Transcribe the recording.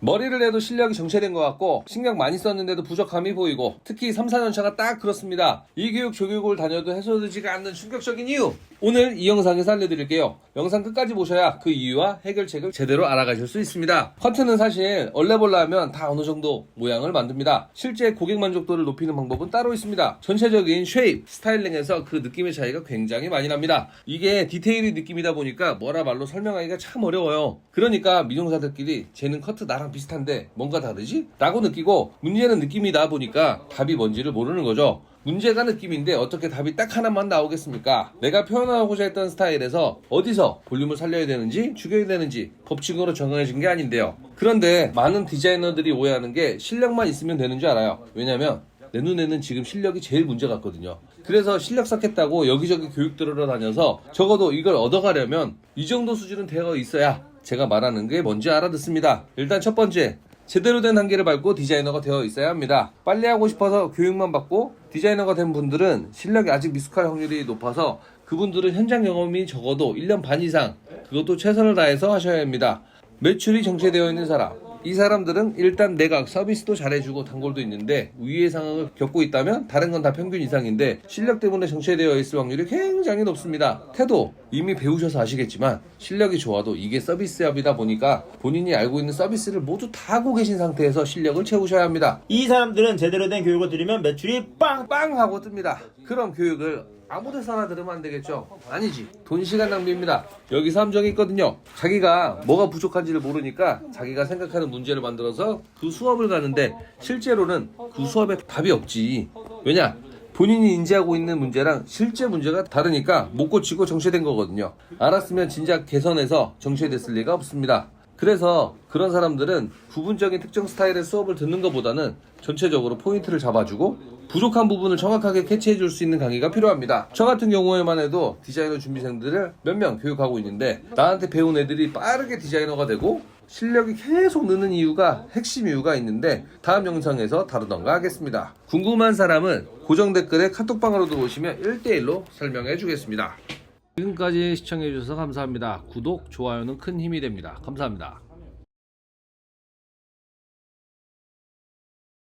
머리를 해도 실력이 정체된 것 같고 신경 많이 썼는데도 부족함이 보이고 특히 3, 4년차가 딱 그렇습니다. 이 교육 조교육을 다녀도 해소되지가 않는 충격적인 이유 오늘 이 영상에서 알려드릴게요. 영상 끝까지 보셔야 그 이유와 해결책을 제대로 알아가실 수 있습니다. 커트는 사실 얼레벌레 하면 다 어느 정도 모양을 만듭니다. 실제 고객 만족도를 높이는 방법은 따로 있습니다. 전체적인 쉐입, 스타일링에서 그 느낌의 차이가 굉장히 많이 납니다. 이게 디테일이 느낌이다 보니까 뭐라 말로 설명하기가 참 어려워요. 그러니까 미용사들끼리 쟤는 커트 나랑 비슷한데 뭔가 다르지? 라고 느끼고 문제는 느낌이다 보니까 답이 뭔지를 모르는 거죠. 문제가 느낌인데 어떻게 답이 딱 하나만 나오겠습니까? 내가 표현하고자 했던 스타일에서 어디서 볼륨을 살려야 되는지 죽여야 되는지 법칙으로 정해진 게 아닌데요. 그런데 많은 디자이너들이 오해하는 게 실력만 있으면 되는 줄 알아요. 왜냐면 내 눈에는 지금 실력이 제일 문제 같거든요. 그래서 실력 쌓겠다고 여기저기 교육 들으러 다녀서 적어도 이걸 얻어가려면 이 정도 수준은 되어 있어야 제가 말하는 게 뭔지 알아듣습니다. 일단 첫 번째, 제대로 된 한계를 밟고 디자이너가 되어 있어야 합니다. 빨리 하고 싶어서 교육만 받고 디자이너가 된 분들은 실력이 아직 미숙할 확률이 높아서 그분들은 현장 경험이 적어도 1년 반 이상 그것도 최선을 다해서 하셔야 합니다. 매출이 정체되어 있는 사람 이 사람들은 일단 내가 서비스도 잘해주고 단골도 있는데 위의 상황을 겪고 있다면 다른 건 다 평균 이상인데 실력 때문에 정체되어 있을 확률이 굉장히 높습니다. 태도 이미 배우셔서 아시겠지만 실력이 좋아도 이게 서비스업이다 보니까 본인이 알고 있는 서비스를 모두 다 하고 계신 상태에서 실력을 채우셔야 합니다. 이 사람들은 제대로 된 교육을 들으면 매출이 빵! 빵 하고 뜹니다. 그럼 교육을 아무 데서나 들으면 안 되겠죠? 아니지. 돈 시간 낭비입니다. 여기서 함정이 있거든요. 자기가 뭐가 부족한지를 모르니까 자기가 생각하는 문제를 만들어서 그 수업을 가는데 실제로는 그 수업에 답이 없지. 왜냐? 본인이 인지하고 있는 문제랑 실제 문제가 다르니까 못 고치고 정체된 거거든요. 알았으면 진작 개선해서 정체됐을 리가 없습니다. 그래서 그런 사람들은 부분적인 특정 스타일의 수업을 듣는 것보다는 전체적으로 포인트를 잡아주고 부족한 부분을 정확하게 캐치해 줄 수 있는 강의가 필요합니다. 저 같은 경우에만 해도 디자이너 준비생들을 몇 명 교육하고 있는데 나한테 배운 애들이 빠르게 디자이너가 되고 실력이 계속 느는 이유가 핵심 이유가 있는데 다음 영상에서 다루던가 하겠습니다. 궁금한 사람은 고정 댓글에 카톡방으로 들어오시면 1대1로 설명해 주겠습니다. 지금까지 시청해 주셔서 감사합니다. 구독, 좋아요는 큰 힘이 됩니다. 감사합니다.